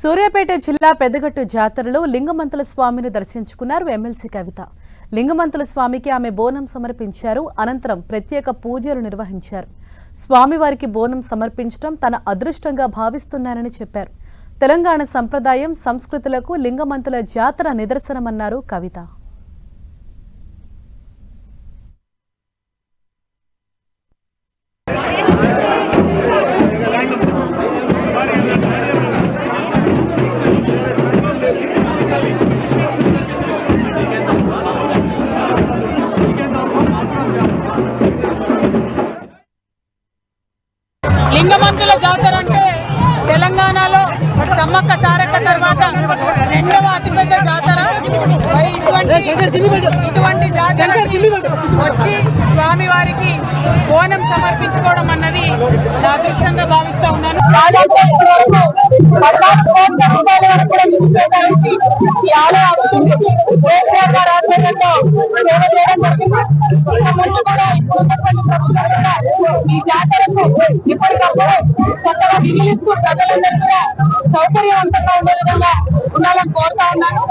సూర్యాపేట జిల్లా పెద్దగట్టు జాతరలో లింగమంతుల స్వామిని దర్శించుకున్నారు ఎమ్మెల్సీ కవిత. లింగమంతుల స్వామికి ఆమె బోనం సమర్పించారు. అనంతరం ప్రత్యేక పూజలు నిర్వహించారు. స్వామివారికి బోనం సమర్పించడం తన అదృష్టంగా భావిస్తున్నానని చెప్పారు. తెలంగాణ సంప్రదాయం సంస్కృతులకు లింగమంతుల జాతర నిదర్శనమన్నారు కవిత. లింగమంతుల జాతర అంటే తెలంగాణలో సమ్మక్క సారక్క తర్వాత రెండవ అతిపెద్ద జాతర. ఇటువంటి జాతర వచ్చి స్వామి వారికి బోనం సమర్పించుకోవడం అన్నది నా అదృష్టంగా భావిస్తా ఉన్నాను. ఈ ఆలయ అభివృద్ధికి సేవ చేయడం జరిగింది ముందు కూడా ఇప్పుడు ప్రభుత్వం ఈ జాతరకు ఇప్పటికప్పుడు చక్కగా నిర్ణయిస్తూ ప్రజలందరూ కూడా సౌకర్యవంతంగా ఉండే విధంగా ఉండాలని కోరుతా ఉన్నాను.